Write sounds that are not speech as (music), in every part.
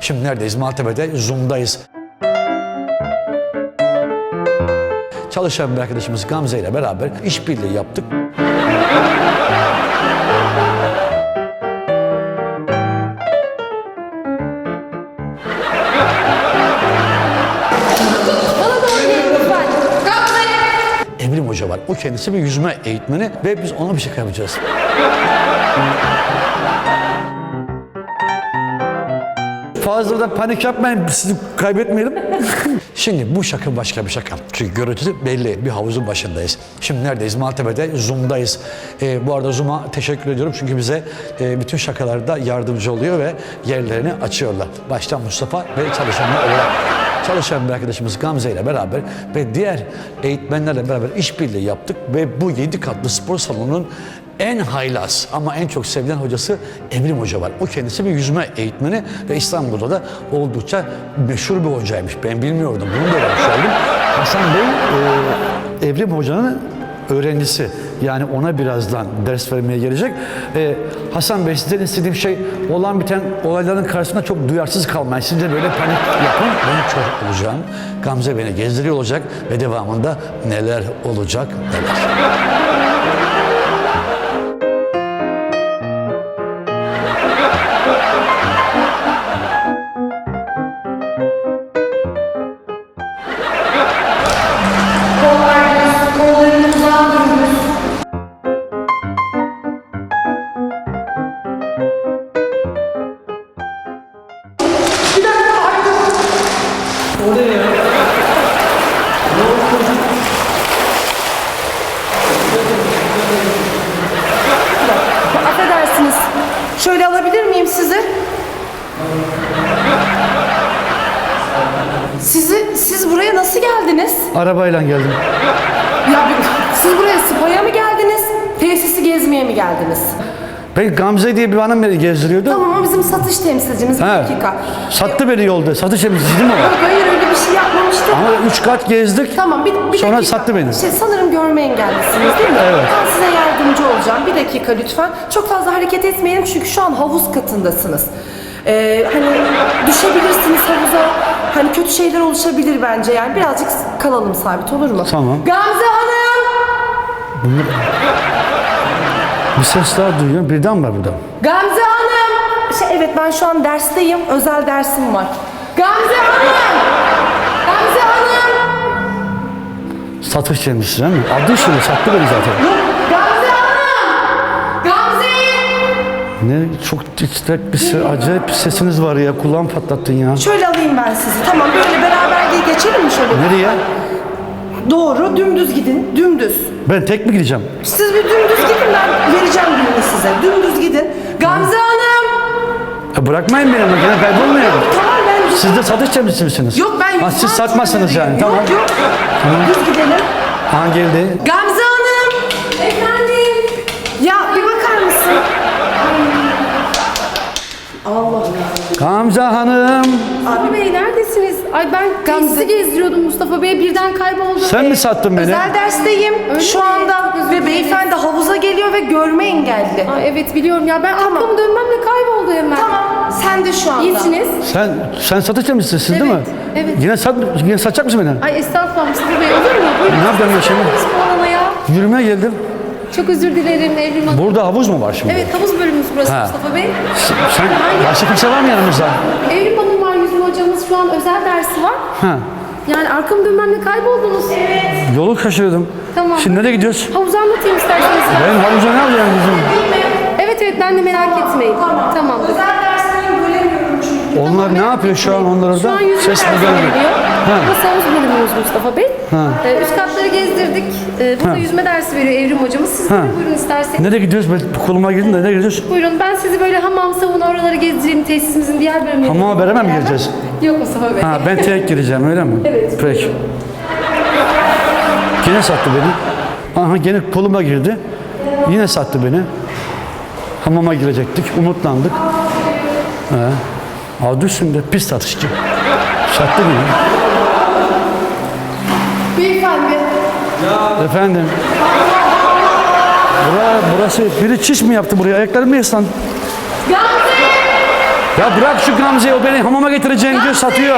Şimdi neredeyiz? Maltepe'de Zoom'dayız. Çalışan bir arkadaşımız Gamze ile beraber işbirliği yaptık. Emrim Hoca var. O kendisi bir yüzme eğitmeni ve biz ona bir şaka yapacağız. Fazla da panik yapmayın, sizi kaybetmeyelim. (laughs) Şimdi bu şaka başka bir şaka. Çünkü görüntüsü belli, bir havuzun başındayız. Şimdi neredeyiz? Maltepe'de, Zoom'dayız. Ee, bu arada Zoom'a teşekkür ediyorum çünkü bize e, bütün şakalarda yardımcı oluyor ve yerlerini açıyorlar. Başta Mustafa ve çalışanlar olarak çalışan bir arkadaşımız Gamze ile beraber ve diğer eğitmenlerle beraber işbirliği yaptık ve bu 7 katlı spor salonunun en haylaz ama en çok sevilen hocası Emrim Hoca var. O kendisi bir yüzme eğitmeni ve İstanbul'da da oldukça meşhur bir hocaymış. Ben bilmiyordum. Bunu da öğrenmiş oldum. Hasan Bey e, Evrim Hoca'nın öğrencisi. Yani ona birazdan ders vermeye gelecek. E, Hasan Bey sizden istediğim şey olan biten olayların karşısında çok duyarsız kalmayın. Siz de böyle panik yapın. Ben çok olacağım. Gamze beni gezdiriyor olacak ve devamında neler olacak neler. Arabayla geldim. Ya siz buraya spaya mı geldiniz? Tesisi gezmeye mi geldiniz? Ben Gamze diye bir hanım beni gezdiriyordu. Tamam o bizim satış temsilcimiz. Bir dakika. Sattı beni yolda. Satış emrisi değil mi o? Yok hayır öyle bir şey yapmamıştı. Ama üç kat gezdik. Tamam bir, bir Sonra dakika. sattı beni. Şey, sanırım görme engellisiniz değil mi? Evet. Ben size yardımcı olacağım. Bir dakika lütfen. Çok fazla hareket etmeyelim çünkü şu an havuz katındasınız. Ee, hani düşebilirsiniz havuza. Hani kötü şeyler oluşabilir bence yani. Birazcık kalalım sabit olur mu? Tamam. Gamze Hanım! Bir ses daha duyuyorum. Birden var burada. Gamze Hanım! Şey, evet ben şu an dersteyim. Özel dersim var. Gamze Hanım! Gamze Hanım! Satış emrisi değil mi? Adı üstünde sattı beni zaten. Yok, Ne çok titrek bir ses, acayip bir sesiniz var ya. Kulağım patlattın ya. Şöyle alayım ben sizi. Tamam böyle beraber diye geçelim mi şöyle? Nereye? Doğru dümdüz gidin. Dümdüz. Ben tek mi gideceğim? Siz bir dümdüz gidin ben vereceğim birini size. Dümdüz gidin. Gamze Hanım! Ya bırakmayın beni ama gene kaybolmayalım. Tamam ben. Siz de satış emrisi misiniz? Yok ben Ha, siz satmazsınız yani. antrenörüyüm. Tamam. Yok yok. Düz gidelim. Ha geldi. Gamze Hanım! Efendim? Ya bir bakar mısın? Allah Gamze Hanım. Abi Bey neredesiniz? Ay ben Gamze. gezdiriyordum Mustafa Bey birden kayboldu. Sen mi sattın beni? Özel dersteyim Öyle şu mi? anda ve beyefendi havuza geliyor ve görme engelli. Ay evet biliyorum ya ben arkamı dönmemle kayboldu hemen. Tamam sen de şu anda. İyisiniz. Sen sen satış emrisisin değil mi? Evet, evet. Yine sat yine satacak mısın beni? Ay estağfurullah Mustafa Bey olur mu? Buyurun. Ne yapacağım ben şimdi? Siz ya. Yürümeye geldim. Çok özür dilerim Evrim Hanım. Burada havuz mu var şimdi? Evet havuz bölümümüz burası Ha. Mustafa Bey. Sen başka kimse var mı yanımızda? Evrim Hanım var yüzme hocamız şu an özel dersi var. Ha. Yani arkamı dönmemle kayboldunuz. Evet. Yolu kaçırıyordum. Tamam. Şimdi nereye gidiyoruz? Havuzu anlatayım isterseniz. Ben havuza ne yapacağım bizim? Evet evet ben de merak etmeyin. Tamamdır. Özel dersteyim bölemiyorum çünkü. Onlar ne yapıyor şu an onlar Şu orada? an yüzme Ses dersi geliyor. veriliyor. Ha. Burası havuz bölümümüz Mustafa Bey. Ee, üst katları gezdirdik. Ee, burada Ha. yüzme dersi veriyor Evrim hocamız. Siz de Ha. buyurun isterseniz. Nereye gidiyoruz? Ben koluma girdin de nereye gidiyoruz? Buyurun ben sizi böyle hamam savuna oraları gezdireyim tesisimizin diğer bölümlerine. Hamama beraber mi gireceğiz? Yok Mustafa Bey. Ha ben tek gireceğim öyle mi? Evet. Peki. Yine sattı beni. Aha gene koluma girdi. Yine sattı beni. Hamama girecektik. Umutlandık. He. Adı üstünde pis satışçı. Sattı beni. Beyefendi. Efendim. Bura, burası biri çiş mi yaptı buraya? Ayaklarım mı ıslan? Gamze! Ya bırak şu Gamze'yi o beni hamama getireceğim diyor satıyor.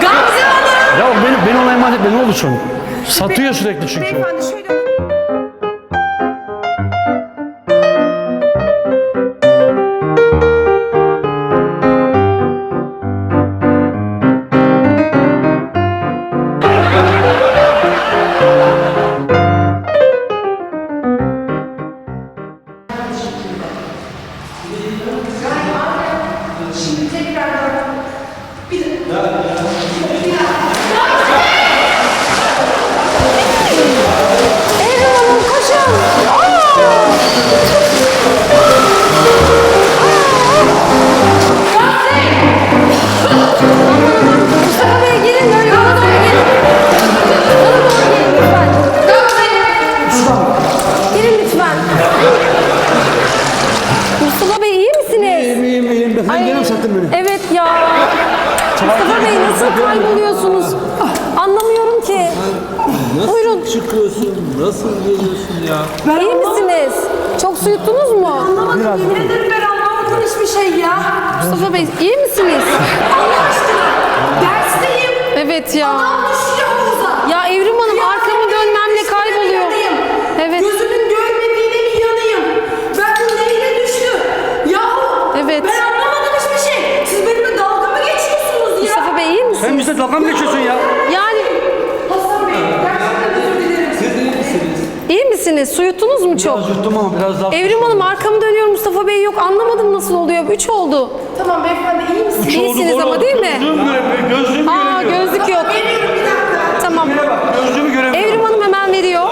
Gamze Hanım! Ya beni, beni ona emanet etme ne olursun. Satıyor sürekli çünkü. Beyefendi şöyle... gene mi sattın beni? Evet ya. Mustafa Bey nasıl kayboluyorsunuz? Anlamıyorum ki. Buyurun. çıkıyorsun? Nasıl geliyorsun ya? İyi misiniz? Çok su yuttunuz mu? Anlamadım. Yemin ederim ben anlamadım hiçbir şey ya. Mustafa Bey iyi misiniz? Allah aşkına. Dersteyim. Evet ya. Adam düşüyor iyi misiniz? Su yuttunuz mu çok? Yuttum ama biraz daha. Evrim Hanım arkamı dönüyorum Mustafa Bey yok. Anlamadım nasıl oluyor. Üç oldu. Tamam beyefendi iyi misiniz? İyisiniz ama değil mi? Gözlüğüm göremiyor. Gözlüğüm Aa göremiyor. gözlük yok. Geliyorum bir dakika. Tamam. Gözlüğümü göremiyorum. Evrim Hanım hemen veriyor.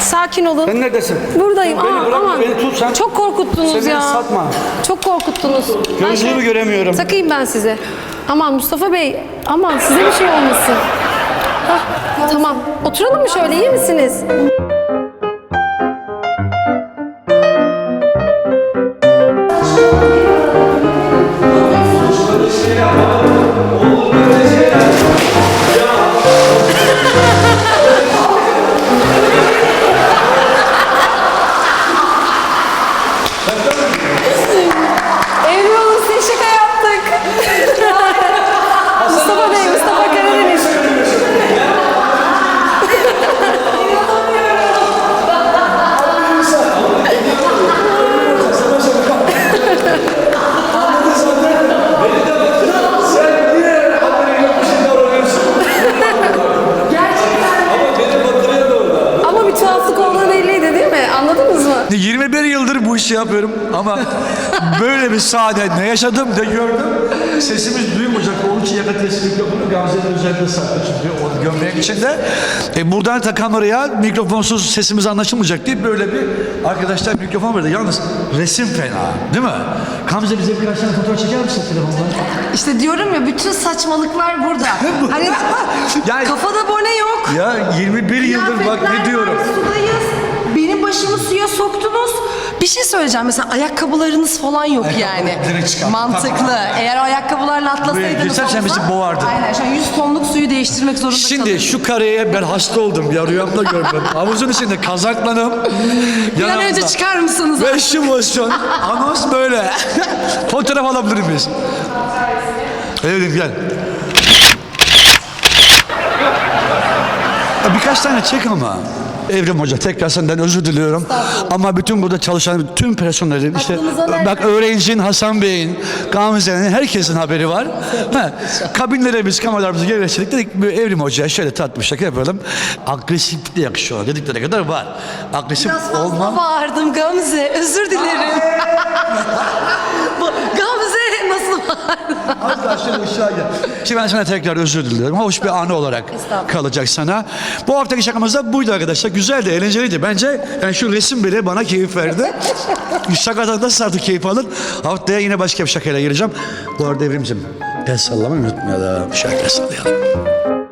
Sakin olun. Sen neredesin? Buradayım. Beni Aa, bırakma, aman. beni tut sen. Çok korkuttunuz Sen beni ya. satma. Çok korkuttunuz. Gözlüğümü şöyle- göremiyorum. Takayım ben size. Aman Mustafa Bey, aman size bir şey olmasın. Hah, tamam. Oturalım mı şöyle, iyi misiniz? Bir sahne ne yaşadım ne gördüm. Sesimiz duymayacak. Onun için yakıt testi mikrofonu Gamze'nin üzerinde saklı çünkü onu gömleğin içinde. E buradan ta kameraya mikrofonsuz sesimiz anlaşılmayacak diye böyle bir arkadaşlar mikrofon verdi. Yalnız resim fena değil mi? Gamze bize birkaç tane fotoğraf çeker misin telefonla? İşte diyorum ya bütün saçmalıklar burada. (laughs) hani (laughs) Yani- kafada bone yok. Ya 21 yıldır bak Kıyafetler ne diyorum. var, Sudayız. Benim başımı suya soktunuz. Bir şey söyleyeceğim mesela ayakkabılarınız falan yok yani. (laughs) direkt çıkar. Mantıklı. Eğer o ayakkabılarla atlasaydınız girsem sen bizi boğardın. Aynen şu an 100 tonluk suyu değiştirmek zorunda Şimdi kalırdın. şu kareye ben hasta oldum ya rüyamda gördüm. (laughs) Havuzun içinde kazaklanım. Bir an önce çıkar mısınız? Ve şu pozisyon. Anons böyle. (laughs) Fotoğraf alabilir miyiz? Evet gel. Ya Birkaç tane çek ama. Evrim Hoca tekrar senden özür diliyorum. Ama bütün burada çalışan tüm personelin işte nereden- bak öğrencinin Hasan Bey'in, Gamze'nin herkesin haberi var. Ha, kabinlere biz kameralarımızı yerleştirdik dedik bir Evrim Hoca'ya şöyle tatlı bir şaka yapalım. Agresif de yakışıyor dedikleri kadar var. Agresif Biraz fazla olma. bağırdım Gamze. Özür dilerim. (laughs) Bu- Gamze? Az daha şöyle ışığa gel. Şimdi ben sana tekrar özür diliyorum. Hoş bir anı olarak kalacak sana. Bu haftaki şakamız da buydu arkadaşlar. Güzeldi, eğlenceliydi. Bence yani şu resim bile bana keyif verdi. (laughs) Şakadan da artık keyif alın. Haftaya yine başka bir şakayla geleceğim. Bu arada Evrimcim, el sallamayı unutmayalım. Şöyle sallayalım.